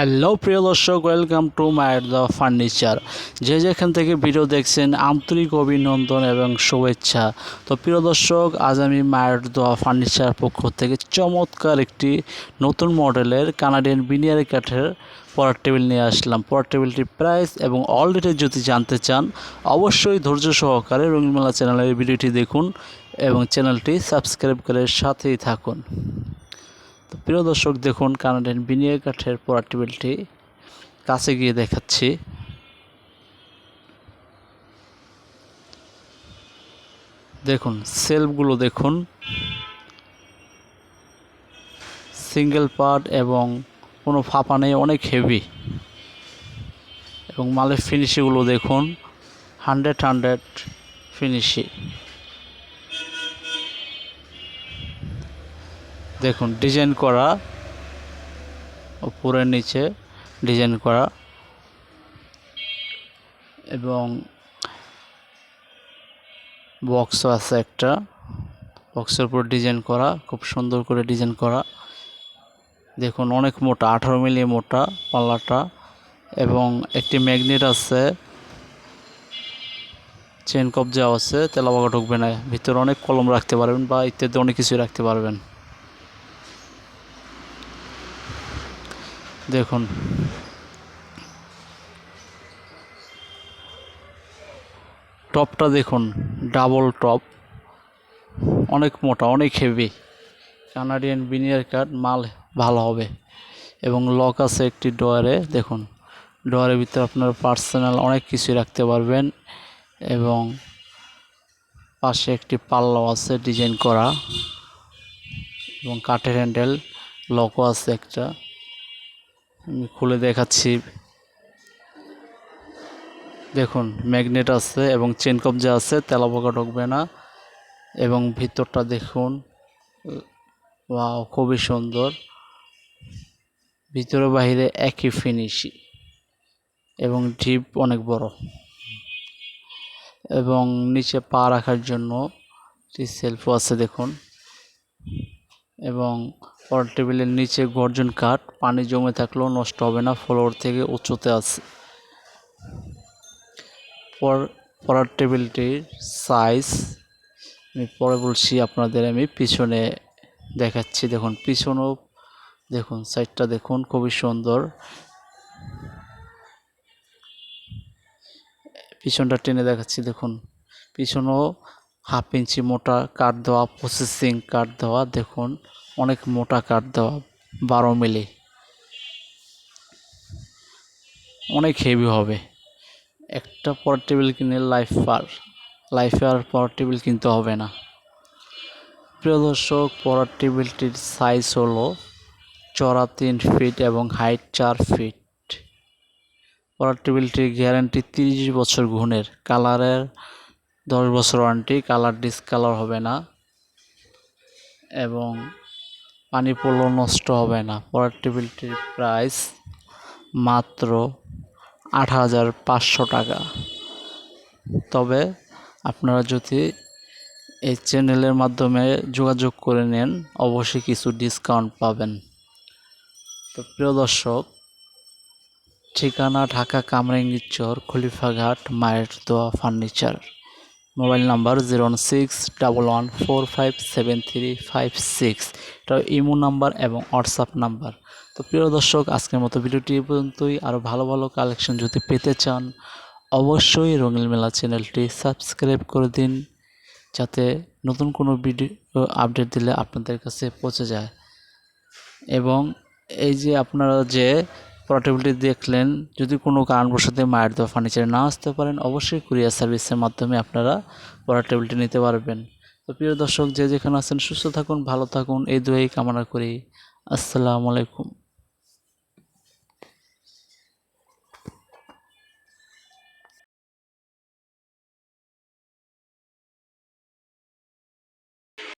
Hello প্রিয় দর্শক, welcome to মায়ের দ্য ফার্নিচার। যে যেখান থেকে ভিডিও দেখছেন, আন্তরিক অভিনন্দন এবং শুভেচ্ছা। তো প্রিয় দর্শক, আজ আমি মায়ের দ্য ফার্নিচার পক্ষ থেকে চমৎকার একটি নতুন মডেলের কানাডিয়ান বিনিয়ারি কাঠের পড়ার টেবিল নিয়ে আসলাম। পড়ার টেবিলটির প্রাইস এবং অল ডিটেল যদি জানতে চান, অবশ্যই ধৈর্য সহকারে রঙিনমেলা চ্যানেলের ভিডিওটি দেখুন এবং চ্যানেলটি সাবস্ক্রাইব করে সাথেই থাকুন। তো প্রিয় দর্শক, দেখুন কানাডিয়ান বিনিয়োগ কাঠের পড়ার টেবিলটি কাছে গিয়ে দেখাচ্ছি। দেখুন, সেলফগুলো দেখুন। সিঙ্গেল পার্ট এবং কোনো ফাঁপা নেই, অনেক হেভি। এবং মালের ফিনিশিংগুলো দেখুন, হান্ড্রেড হান্ড্রেড ফিনিশিং। দেখুন ডিজাইন করা, উপরের নিচে ডিজাইন করা, এবং বক্সও আছে একটা। বক্সের উপর ডিজাইন করা, খুব সুন্দর করে ডিজাইন করা। দেখুন, অনেক মোটা, আঠারো মিলি মোটা পাল্লাটা, এবং একটি ম্যাগনেট আছে চেন কবজা আছে তেলাবাগা ঢুকবে না। ভিতরে অনেক কলম রাখতে পারবেন বা ইত্যাদি অনেক কিছু রাখতে পারবেন। দেখুন। টপটা দেখুন, ডাবল টপ। অনেক মোটা, অনেক হেভি কানাডিয়ান বিনিয়ার কাঠ মাল ভালো হবে। এবং লক আছে একটি ডয়ারে দেখুন। ডয়ারের ভিতরে আপনার পার্সোনাল অনেক কিছুই রাখতে পারবেন। এবং পাশে একটি পাল্লাও আছে ডিজাইন করা। এবং কাঠের হ্যান্ডেল লকও আছে একটা। আমি খুলে দেখাচ্ছি। দেখুন, ম্যাগনেট আছে এবং চেন কবজা আছে তেলাপোকা ঢুকবে না। এবং ভিতরটা দেখুন, ওয়াও, খুবই সুন্দর। ভিতরে বাইরে একই ফিনিশি এবং ডিপ অনেক বড়। এবং নিচে পা রাখার জন্য সেলফও আছে, দেখুন। এবং পর টেবিলের নিচে গর্জন কাঠ, পানি জমে থাকলেও নষ্ট হবে না, ফ্লোর থেকে উঁচুতে আছে। পড়ার টেবিলটির সাইজ, আমি পরে বলছি আপনাদের, আমি পিছনে দেখাচ্ছি। দেখুন, পিছনেও দেখুন, সাইডটা দেখুন, খুবই সুন্দর। পিছনটা টেনে দেখাচ্ছি, দেখুন। পিছনেও হাফ ইঞ্চি মোটা কাঠ দেওয়া প্রসেসিং কাঠ দেওয়া, দেখুন অনেক মোটা কাঠ দেওয়া, বারো মিলি। অনেক হেভি হবে। একটা পর টেবিল কিনে লাইফ পার লাইফে আর পর টেবিল কিনতে হবে না। প্রিয় দর্শক পড়ার টেবিলটির সাইজ হলো চড়া তিন ফিট এবং হাইট চার ফিট পড়ার টেবিলটির গ্যারান্টি তিরিশ বছর গুণের কালারের দশ বছর ওয়ারেন্টি কালার ডিসকালার হবে না এবং পানি পড়লেও নষ্ট হবে না। পড়ার টেবিলটির প্রাইস মাত্র আট হাজার পাঁচশো টাকা। তবে আপনারা যদি এই চ্যানেলের মাধ্যমে যোগাযোগ করে নেন, অবশ্যই কিছু ডিসকাউন্ট পাবেন। তো প্রিয় দর্শক, ঠিকানা ঢাকা কামরাঙ্গীরচর খলিফাঘাট, মায়ের দোয়া furniture. Mobile number zero one six double one four five seven three five six. এটা ইমো নাম্বার এবং হোয়াটসঅ্যাপ নাম্বার। তো প্রিয় দর্শক, আজকের মতো ভিডিওটি পর্যন্তই। আরও ভালো ভালো কালেকশন যদি পেতে চান, অবশ্যই রঙিল মেলা চ্যানেলটি সাবস্ক্রাইব করে দিন, যাতে নতুন কোনো ভিডিও আপডেট দিলে আপনাদের কাছে পৌঁছে যায়। এবং এই যে আপনারা যে পোর্টেবলটি দেখলেন, যদি কোনো কারণবশত মায়ের দেওয়া ফার্নিচারে না আসতে পারেন, অবশ্যই কুরিয়ার সার্ভিসের মাধ্যমে আপনারা পোর্টেবিলিটি নিতে পারবেন। তো প্রিয় দর্শক, যে যেখানে আছেন, সুস্থ থাকুন, ভালো থাকুন, এই দুয়েই কামনা করি। আসসালামু আলাইকুম।